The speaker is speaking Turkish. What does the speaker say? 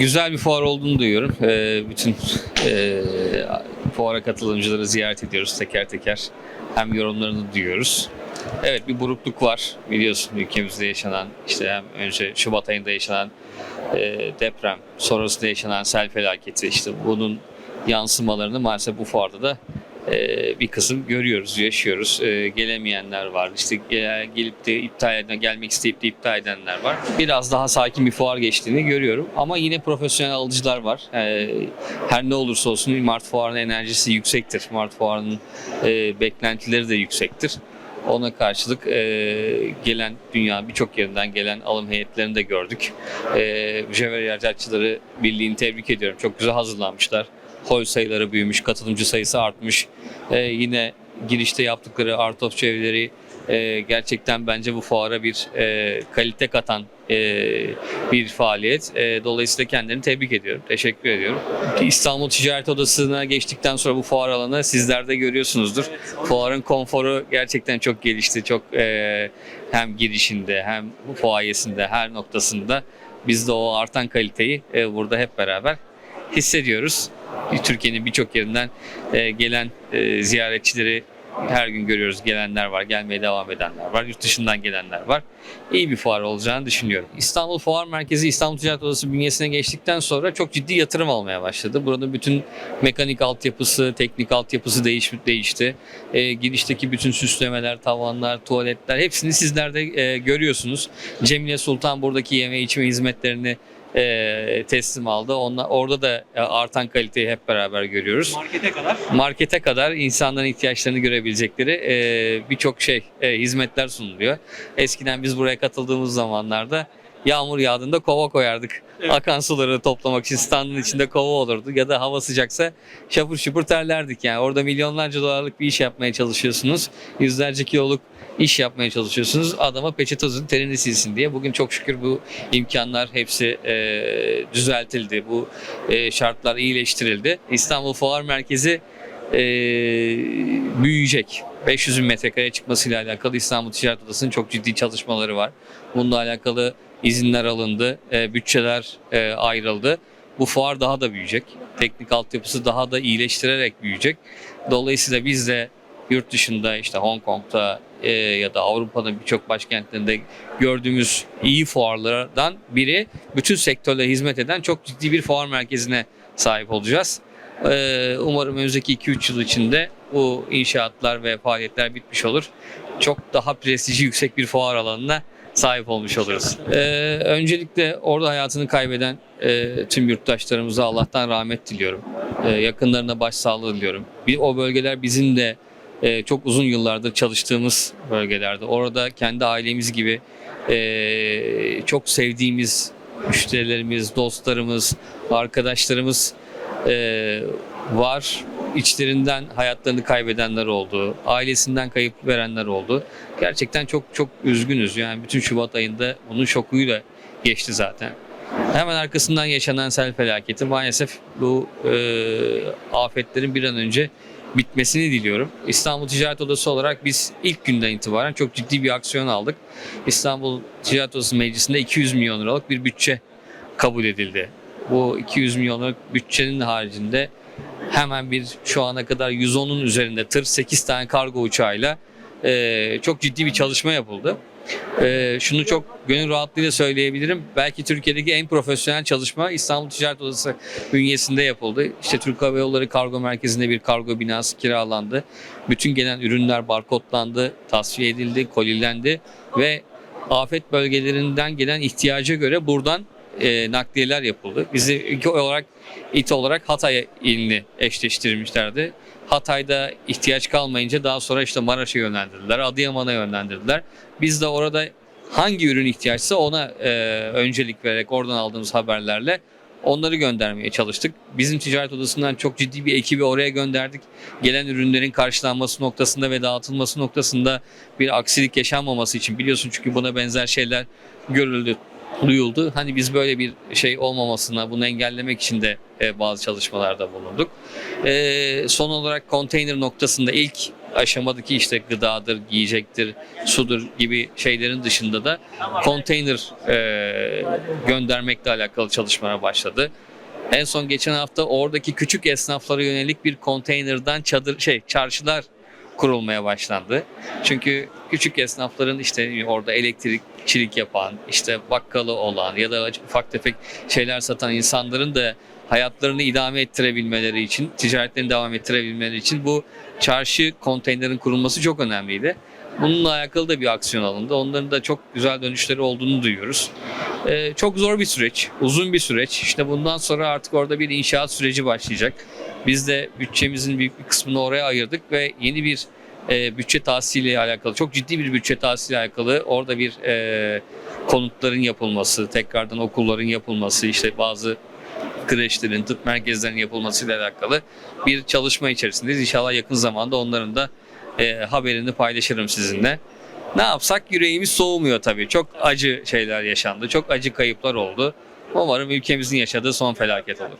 güzel bir fuar olduğunu duyuyorum. Ee, bütün e, fuara katılımcıları ziyaret ediyoruz teker teker. Hem yorumlarını duyuyoruz. Evet bir burukluk var biliyorsun ülkemizde yaşanan işte hem önce Şubat ayında yaşanan e, deprem sonrasında yaşanan sel felaketi işte bunun yansımalarını maalesef bu fuarda da e, bir kısım görüyoruz, yaşıyoruz. E, gelemeyenler var. İşte gelip de iptal eden, gelmek isteyip de iptal edenler var. Biraz daha sakin bir fuar geçtiğini görüyorum. Ama yine profesyonel alıcılar var. E, her ne olursa olsun Mart Fuarı'nın enerjisi yüksektir. Mart Fuarı'nın e, beklentileri de yüksektir. Ona karşılık e, gelen dünya birçok yerinden gelen alım heyetlerini de gördük. E, Mücevher İhracatçıları Birliği'ni tebrik ediyorum. Çok güzel hazırlanmışlar. Hol sayıları büyümüş, katılımcı sayısı artmış. E, yine girişte yaptıkları art of çevreleri e, gerçekten bence bu fuara bir e, kalite katan e, bir faaliyet. E, dolayısıyla kendilerini tebrik ediyorum. Teşekkür ediyorum. İstanbul Ticaret Odası'na geçtikten sonra bu fuar alanı sizler de görüyorsunuzdur. Fuarın konforu gerçekten çok gelişti. Çok e, hem girişinde hem fuayesinde her noktasında biz de o artan kaliteyi e, burada hep beraber hissediyoruz. Türkiye'nin birçok yerinden e, gelen e, ziyaretçileri her gün görüyoruz. Gelenler var, gelmeye devam edenler var, yurt dışından gelenler var. İyi bir fuar olacağını düşünüyorum. İstanbul Fuar Merkezi İstanbul Ticaret Odası bünyesine geçtikten sonra çok ciddi yatırım almaya başladı. Burada bütün mekanik altyapısı, teknik altyapısı değiş, değişti. E, girişteki bütün süslemeler, tavanlar, tuvaletler hepsini sizler de e, görüyorsunuz. Cemile Sultan buradaki yeme içme hizmetlerini e, teslim aldı. Onla, orada da e, artan kaliteyi hep beraber görüyoruz. Markete kadar. Markete kadar insanların ihtiyaçlarını görebilecekleri e, birçok şey, e, hizmetler sunuluyor. Eskiden biz buraya katıldığımız zamanlarda yağmur yağdığında kova koyardık. Evet. Akan suları toplamak için standın içinde kova olurdu ya da hava sıcaksa şapur şupur terlerdik yani. Orada milyonlarca dolarlık bir iş yapmaya çalışıyorsunuz. Yüzlerce kiloluk iş yapmaya çalışıyorsunuz. Adama peçete uzun terini silsin diye. Bugün çok şükür bu imkanlar hepsi e, düzeltildi. Bu e, şartlar iyileştirildi. İstanbul Fuar Merkezi e, büyüyecek. 500 bin metrekareye çıkmasıyla alakalı İstanbul Ticaret Odası'nın çok ciddi çalışmaları var. Bununla alakalı izinler alındı, e, bütçeler e, ayrıldı. Bu fuar daha da büyüyecek. Teknik altyapısı daha da iyileştirerek büyüyecek. Dolayısıyla biz de yurt dışında işte Hong Kong'da e, ya da Avrupa'nın birçok başkentlerinde gördüğümüz iyi fuarlardan biri bütün sektörle hizmet eden çok ciddi bir fuar merkezine sahip olacağız. Umarım önümüzdeki 2-3 yıl içinde bu inşaatlar ve faaliyetler bitmiş olur. Çok daha prestiji yüksek bir fuar alanına sahip olmuş oluruz. E, öncelikle orada hayatını kaybeden e, tüm yurttaşlarımıza Allah'tan rahmet diliyorum. E, yakınlarına başsağlığı diliyorum. Bir, o bölgeler bizim de e, çok uzun yıllardır çalıştığımız bölgelerde. Orada kendi ailemiz gibi e, çok sevdiğimiz müşterilerimiz, dostlarımız, arkadaşlarımız e, var. İçlerinden hayatlarını kaybedenler oldu. Ailesinden kayıp verenler oldu. Gerçekten çok çok üzgünüz. Yani bütün Şubat ayında bunun şokuyla geçti zaten. Hemen arkasından yaşanan sel felaketi maalesef bu e, afetlerin bir an önce bitmesini diliyorum. İstanbul Ticaret Odası olarak biz ilk günden itibaren çok ciddi bir aksiyon aldık. İstanbul Ticaret Odası Meclisi'nde 200 milyon liralık bir bütçe kabul edildi. Bu 200 milyon liralık bütçenin haricinde hemen bir şu ana kadar 110'un üzerinde tır 8 tane kargo uçağıyla e, çok ciddi bir çalışma yapıldı. E, şunu çok gönül rahatlığıyla söyleyebilirim. Belki Türkiye'deki en profesyonel çalışma İstanbul Ticaret Odası bünyesinde yapıldı. İşte Türk Hava Yolları Kargo Merkezi'nde bir kargo binası kiralandı. Bütün gelen ürünler barkodlandı, tasfiye edildi, kolilendi ve afet bölgelerinden gelen ihtiyaca göre buradan e, nakliyeler yapıldı. Bizi ilk olarak İT olarak Hatay ilini eşleştirmişlerdi. Hatay'da ihtiyaç kalmayınca daha sonra işte Maraş'a yönlendirdiler, Adıyaman'a yönlendirdiler. Biz de orada hangi ürün ihtiyaçsa ona e, öncelik vererek oradan aldığımız haberlerle onları göndermeye çalıştık. Bizim ticaret odasından çok ciddi bir ekibi oraya gönderdik. Gelen ürünlerin karşılanması noktasında ve dağıtılması noktasında bir aksilik yaşanmaması için biliyorsun çünkü buna benzer şeyler görüldü duyuldu. Hani biz böyle bir şey olmamasına, bunu engellemek için de e, bazı çalışmalarda bulunduk. E, son olarak konteyner noktasında ilk aşamadaki işte gıdadır, giyecektir, sudur gibi şeylerin dışında da konteyner e, göndermekle alakalı çalışmalar başladı. En son geçen hafta oradaki küçük esnaflara yönelik bir konteynerden çadır şey çarşılar kurulmaya başlandı. Çünkü küçük esnafların işte orada elektrikçilik yapan, işte bakkalı olan ya da ufak tefek şeyler satan insanların da hayatlarını idame ettirebilmeleri için, ticaretlerini devam ettirebilmeleri için bu çarşı konteynerin kurulması çok önemliydi. Bununla alakalı da bir aksiyon alındı. Onların da çok güzel dönüşleri olduğunu duyuyoruz. Ee, çok zor bir süreç, uzun bir süreç. İşte bundan sonra artık orada bir inşaat süreci başlayacak. Biz de bütçemizin büyük bir kısmını oraya ayırdık ve yeni bir e, bütçe tahsiliyle alakalı, çok ciddi bir bütçe tahsiliyle alakalı orada bir e, konutların yapılması, tekrardan okulların yapılması, işte bazı kreşlerin, tıp merkezlerinin yapılmasıyla alakalı bir çalışma içerisindeyiz. İnşallah yakın zamanda onların da e, haberini paylaşırım sizinle. Ne yapsak yüreğimiz soğumuyor tabii. Çok acı şeyler yaşandı. Çok acı kayıplar oldu. Umarım ülkemizin yaşadığı son felaket olur.